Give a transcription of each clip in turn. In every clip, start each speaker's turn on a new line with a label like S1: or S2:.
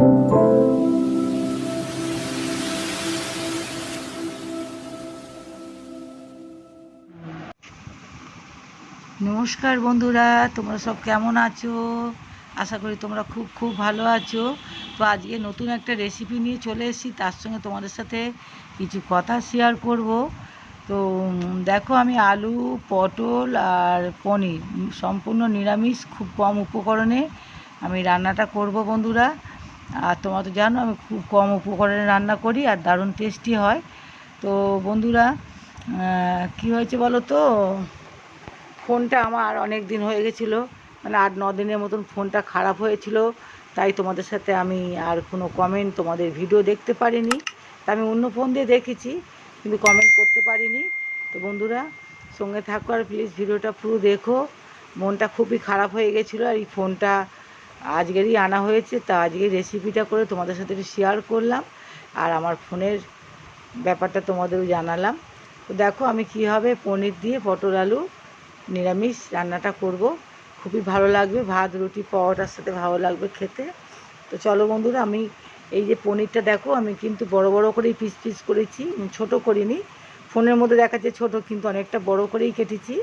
S1: নমস্কার বন্ধুরা, তোমরা সব কেমন আছো? আশা করি তোমরা খুব খুব ভালো আছো। তো আজকে নতুন একটা রেসিপি নিয়ে চলে এসেছি, তার সঙ্গে তোমাদের সাথে কিছু কথা শেয়ার করব। তো দেখো আমি আলু, পটল আর পনির সম্পূর্ণ নিরামিষ, খুব কম উপকরণে আমি রান্নাটা করব বন্ধুরা। আর তোমরা তো জানো, আমি খুব কম উপকরণে রান্না করি আর দারুণ টেস্টি হয়। তো বন্ধুরা কি হয়েছে বলো তো? ফোনটা আমার অনেক দিন হয়ে গেছিল মানে আট, ন দিনের মতন ফোনটা খারাপ হয়েছিল, তাই তোমাদের সাথে আমি আর কোনো কমেন্ট তোমাদের ভিডিও দেখতে পারিনি। তা আমি অন্য ফোন দিয়ে দেখেছি, কিন্তু কমেন্ট করতে পারিনি। তো বন্ধুরা, সঙ্গে থাকো আর প্লিজ ভিডিওটা পুরো দেখো। মনটা খুবই খারাপ হয়ে গেছিল আর এই ফোনটা আজকেরই আনা হয়েছে, তা আজকে রেসিপিটা করে তোমাদের সাথে একটু শেয়ার করলাম। আর আমার ফোনের ব্যাপারটা তোমাদেরও জানালাম। তো দেখো আমি কীভাবে পনির দিয়ে পটল আলু নিরামিষ রান্নাটা করব। খুবই ভালো লাগবে, ভাত, রুটি, পরোটার সাথে ভালো লাগবে খেতে। তো চলো বন্ধুরা, আমি এই যে পনিরটা দেখো, আমি কিন্তু বড় বড় করেই পিস পিস করেছি ছোট করিনি। ফোনের মধ্যে দেখাচ্ছে ছোট, কিন্তু অনেকটা বড় করেই কেটেছি।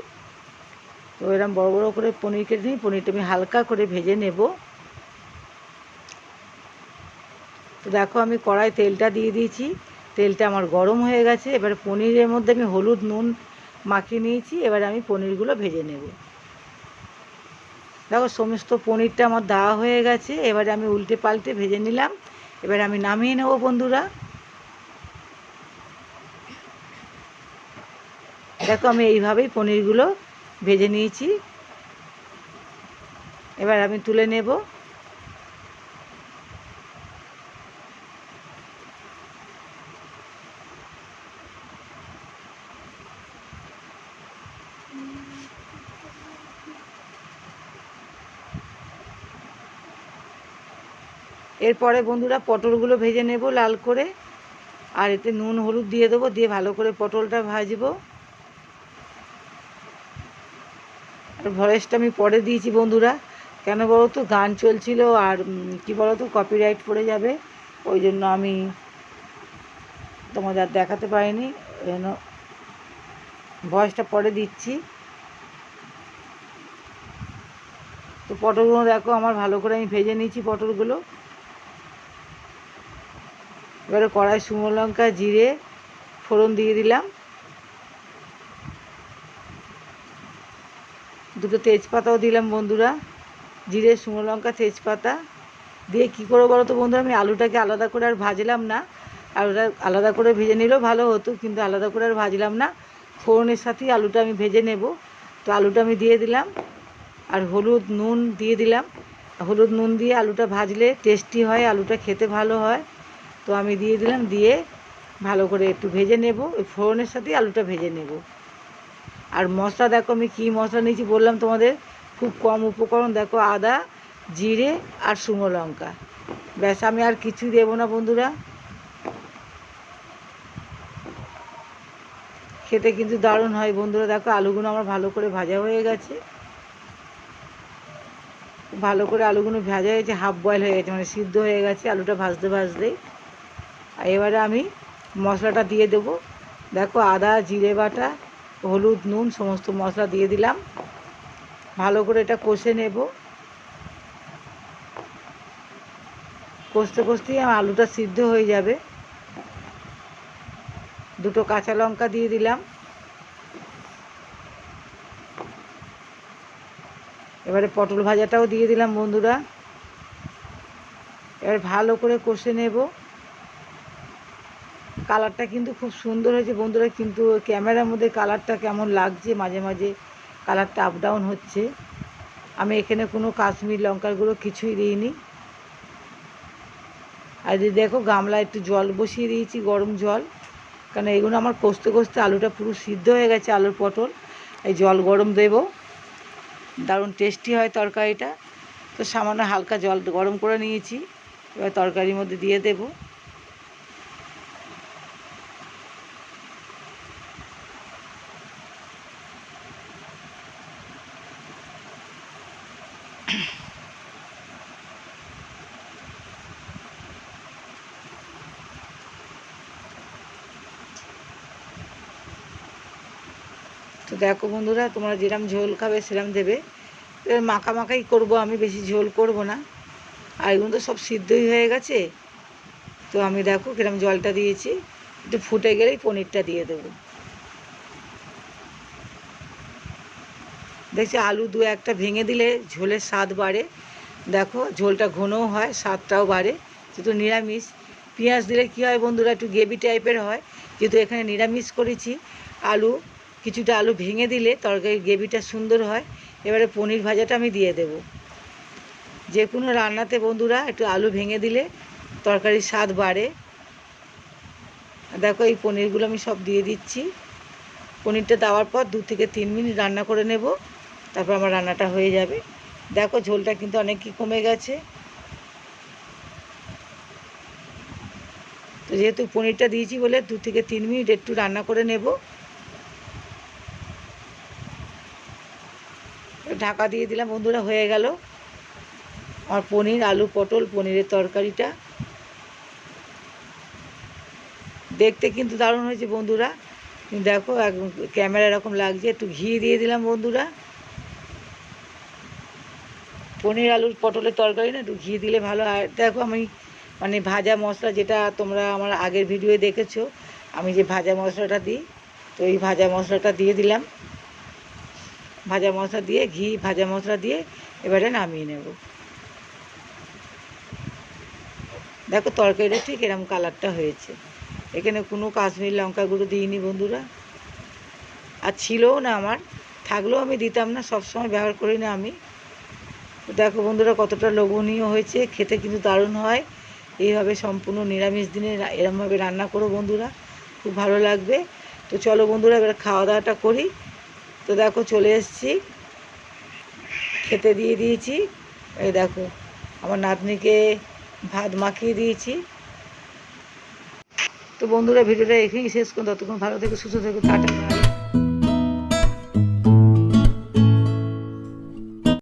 S1: তো এরকম বড় বড় করে পনির কেটে নিই, পনিরটা আমি হালকা করে ভেজে নেব। তো দেখো আমি কড়াই তেলটা দিয়ে দিয়েছি। তেলটা আমার গরম হয়ে গেছে। এবার পনিরের মধ্যে আমি হলুদ, নুন মাখিয়ে নিয়েছি। এবার আমি পনিরগুলো ভেজে নেব। দেখো সমস্ত পনিরটা আমার দেওয়া হয়ে গেছে। এবারে আমি উল্টে পাল্টে ভেজে নিলাম। এবার আমি নামিয়ে নেব বন্ধুরা। দেখো আমি এইভাবেই পনিরগুলো ভেজে নিয়েছি। এবার আমি তুলে নেব। এরপরে বন্ধুরা পটলগুলো ভেজে নেব লাল করে, আর এতে নুন, হলুদ দিয়ে দেবো, দিয়ে ভালো করে পটলটা ভাজবো। আর ভয়েসটা আমি পরে দিয়েছি বন্ধুরা। কেন বলো তো গান চলছিল আর কি বলো তো কপিরাইট পড়ে যাবে। ওই জন্য আমি তোমাদের দেখাতে পারিনি। জন্য ভয়েসটা পরে দিচ্ছি। তো পটলগুলো দেখো, আমার ভালো করে আমি ভেজে নিয়েছি পটলগুলো। এবারে কড়াই শুকনো লঙ্কা, জিরে, ফোড়ন দিয়ে দিলাম। দুটো তেজপাতাও দিলাম বন্ধুরা। জিরে, শুকনো লঙ্কা, তেজপাতা। দিয়ে কী করব বলো তো বন্ধুরা? আমি আলুটাকে আলাদা করে আর ভাজলাম না। আলুটা আলাদা করে ভেজে নিলেও ভালো হতো, কিন্তু আলাদা করে আর ভাজলাম না। ফোড়নের সাথেই আলুটা আমি ভেজে নেব। তো আলুটা আমি দিয়ে দিলাম। আর হলুদ, নুন দিয়ে দিলাম। হলুদ, নুন দিয়ে আলুটা ভাজলে টেস্টি হয়, আলুটা খেতে ভালো হয়। তো আমি দিয়ে দিলাম, দিয়ে ভালো করে একটু ভেজে নেব। ওই ফোড়নের সাথেই আলুটা ভেজে নেব। আর মশলা দেখো, আমি কী মশলা নিয়েছি বললাম তোমাদের? খুব কম উপকরণ, দেখো আদা, জিরে আর শুকনো লঙ্কা। ব্যাস, আমি আর কিছুই দেবো না বন্ধুরা। খেতে কিন্তু দারুণ হয় বন্ধুরা। দেখো আলুগুলো আমার ভালো করে ভাজা হয়ে গেছে। ভালো করে আলুগুলো ভাজা হয়েছে হাফ বয়েল হয়ে গেছে মানে সিদ্ধ হয়ে গেছে আলুটা ভাজতে ভাজতেই। আর এবারে আমি মশলাটা দিয়ে দেবো। দেখো আদা, জিরে বাটা, হলুদ, নুন, সমস্ত মশলা দিয়ে দিলাম। ভালো করে এটা কষে নেব। কষতে কষতেই আমার আলুটা সিদ্ধ হয়ে যাবে। দুটো কাঁচা লঙ্কা দিয়ে দিলাম। এবারে পটল ভাজাটাও দিয়ে দিলাম বন্ধুরা। এবার ভালো করে কষে নেব। কালারটা কিন্তু খুব সুন্দর হয়েছে। বন্ধুরা, কিন্তু ক্যামেরার মধ্যে কালারটা কেমন লাগছে? মাঝে মাঝে কালারটা আপ ডাউন হচ্ছে। আমি এখানে কোনো কাশ্মীর লঙ্কার গুঁড়ো কিছুই দিইনি। আর যদি দেখো গামলা একটু জল বসিয়ে দিয়েছি, গরম জল। কারণ এগুলো আমার কষতে কষতে আলুটা পুরো সিদ্ধ হয়ে গেছে, আলুর পটল। এই জল গরম দেবো। দারুণ টেস্টি হয় তরকারিটা। তো সামান্য হালকা জল গরম করে নিয়েছি। এবার তরকারির মধ্যে দিয়ে দেব। তো দেখো বন্ধুরা, তোমরা যেরম ঝোল খাবে সেরম দেবে। মাখা মাখাই করব আমি, বেশি ঝোল করব না। আর এগুলো তো সব সিদ্ধই হয়ে গেছে। তো আমি দেখো কিরম জলটা দিয়েছি। একটু ফুটে গেলেই পনিরটা দিয়ে দেবো। দেখছি আলু দু একটা ভেঙে দিলে ঝোলের স্বাদ বাড়ে। দেখো, ঝোলটা ঘনও হয়, স্বাদটাও বাড়ে। যেহেতু নিরামিষ, পেঁয়াজ দিলে কী হয় বন্ধুরা, একটু গ্রেভি টাইপের হয়। যেহেতু এখানে নিরামিষ করেছি, আলু, কিছুটা আলু ভেঙে দিলে তরকারির গ্রেভিটা সুন্দর হয়। এবারে পনির ভাজাটা আমি দিয়ে দেব। যে কোনো রান্নাতে বন্ধুরা, একটু আলু ভেঙে দিলে তরকারির স্বাদ বাড়ে। দেখো, এই পনিরগুলো আমি সব দিয়ে দিচ্ছি। পনিরটা দেওয়ার পর দু থেকে তিন মিনিট রান্না করে নেব। তারপর আমার রান্নাটা হয়ে যাবে। দেখো ঝোলটা কিন্তু অনেকই কমে গেছে। তো যেহেতু পনিরটা দিয়েছি বলে দু থেকে তিন মিনিট একটু রান্না করে নেব। ঢাকা দিয়ে দিলাম, বন্ধুরা, হয়ে গেল। আমার পনির, আলু, পটল, পনিরের তরকারিটা। দেখতে কিন্তু দারুণ হয়েছে, বন্ধুরা। দেখো ক্যামেরা এরকম লাগছে, একটু ঘি দিয়ে দিলাম, বন্ধুরা। পনির আলুর পটলের তরকারি না, একটু ঘি দিলে ভালো। আর দেখো আমি মানে ভাজা মশলা যেটা তোমরা আমার আগের ভিডিওয়ে দেখেছ, আমি যে ভাজা মশলাটা দিই, তো এই ভাজা মশলাটা দিয়ে দিলাম। ভাজা মশলা দিয়ে, ঘি, ভাজা মশলা দিয়ে এবারে নামিয়ে নেব। দেখো তরকারিটা ঠিক এরকম কালারটা হয়েছে। এখানে কোনো কাশ্মীর লঙ্কা গুঁড়ো দিইনি বন্ধুরা। আর ছিলও না আমার। থাকলেও আমি দিতাম না, সবসময় ব্যবহার করি না আমি। দেখো বন্ধুরা, কতটা লোভনীয় হয়েছে, খেতে কিন্তু দারুণ হয়। এইভাবে সম্পূর্ণ নিরামিষ দিনে এরমভাবে রান্না করো বন্ধুরা, খুব ভালো লাগবে। তো চলো বন্ধুরা, এবার খাওয়া দাওয়াটা করি। তো দেখো, চলে এসেছি। খেতে দিয়ে দিয়েছি। এই দেখো, আমার নাতনিকে ভাত মাখিয়ে দিয়েছি। তো বন্ধুরা, ভিডিওটা এখানেই শেষ করুন। ততক্ষণ ভালো থেকে, সুস্থ থেকে, টাটা।